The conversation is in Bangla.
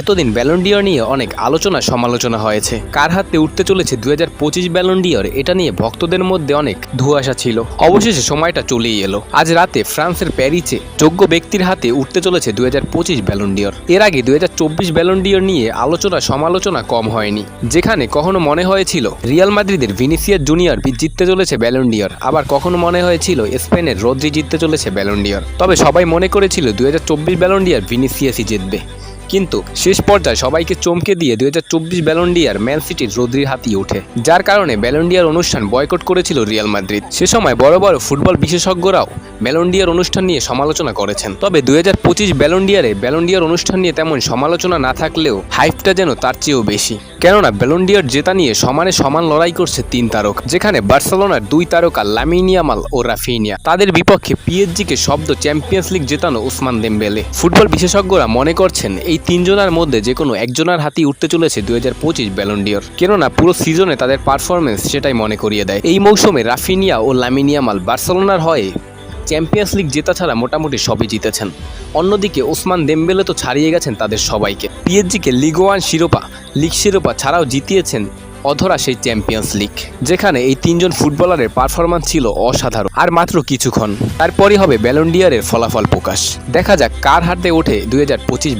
এতদিন ব্যালন্ডিয়র নিয়ে অনেক আলোচনা সমালোচনা হয়েছে। কার হাতে উঠতে চলেছে দু হাজার পঁচিশ ব্যালন্ডিয়র এটা নিয়ে ভক্তদের মধ্যে অনেক ধুয়াশা ছিল। অবশেষে সময়টা চলেই এলো। আজ রাতে ফ্রান্সের প্যারিসে যোগ্য ব্যক্তির হাতে উঠতে চলেছে দুই হাজার পঁচিশ ব্যালন্ডিয়র এর আগে দুই হাজার চব্বিশ ব্যালন্ডিয়র নিয়ে আলোচনা সমালোচনা কম হয়নি। যেখানে কখনো মনে হয়েছিল রিয়াল মাদ্রিদের ভিনিসিয়াস জুনিয়র জিততে চলেছে ব্যালন্ডিয়র আবার কখনো মনে হয়েছিল স্পেনের রদ্রি জিততে চলেছে ব্যালন্ডিয়র তবে সবাই মনে করেছিল দু হাজার চব্বিশ ব্যালন্ডিয়র ভিনিসিয়াসই জিতবে। কিন্তু শেষ পর্যায়ে সবাইকে চমকে দিয়ে দুই হাজার চব্বিশ ব্যালন্ডিয়ার ম্যান সিটির রোদ্রির হাতিয়ে ওঠে। যার কারণে ব্যালন্ডিয়ার অনুষ্ঠান বয়কট করেছিল রিয়াল মাদ্রিদ সে সময় বড় বড় ফুটবল বিশেষজ্ঞরাও ব্যালন্ডিয়ার অনুষ্ঠান নিয়ে সমালোচনা করেছেন। তবে দুই হাজার পঁচিশ ব্যালন্ডিয়ারে ব্যালন্ডিয়ার অনুষ্ঠান নিয়ে তেমন সমালোচনা না থাকলেও হাইপটা যেন তার চেয়েও বেশি। কেননা ব্যালন্ডিয়ার জেতা নিয়ে সমানে সমান লড়াই করছে তিন তারক, যেখানে বার্সেলোনার দুই তারকা লামিনিয়ামাল ও রাফিনিয়া তাদের বিপক্ষে পিএসজিকে শব্দ চ্যাম্পিয়ন্স লিগ জেতানো উসমান দেমবেলে। ফুটবল বিশেষজ্ঞরা মনে করছেন, এই তিনজনের মধ্যে যে কোনো একজনের হাতেই উঠতে চলেছে দুই হাজার পঁচিশ ব্যালন্ডিয়র কেননা পুরো সিজনে তাদের পারফরমেন্স সেটাই মনে করিয়ে দেয়। এই মৌসুমে রাফিনিয়া ও লামিনিয়ামাল বার্সেলোনার হয়ে চ্যাম্পিয়ন্স লিগ জেতা ছাড়া মোটামুটি সবই জিতেছেন। অন্যদিকে ওসমান দেমবেলে তো ছাড়িয়ে গেছেন তাদের সবাইকে। পিএসজিকে লিগ ওয়ান শিরোপা লিগ শিরোপা ছাড়াও জিতিয়েছেন অধরা সেই চ্যাম্পিয়ন্স লিগ যেখানে এই তিনজন ফুটবলারের পারফরম্যান্স ছিল অসাধারণ। আর মাত্র কিছুক্ষণ, তারপরই হবে ব্যালন্ডিয়ারের ফলাফল প্রকাশ। দেখা যাক কার হাতে ওঠে দুই হাজার পঁচিশ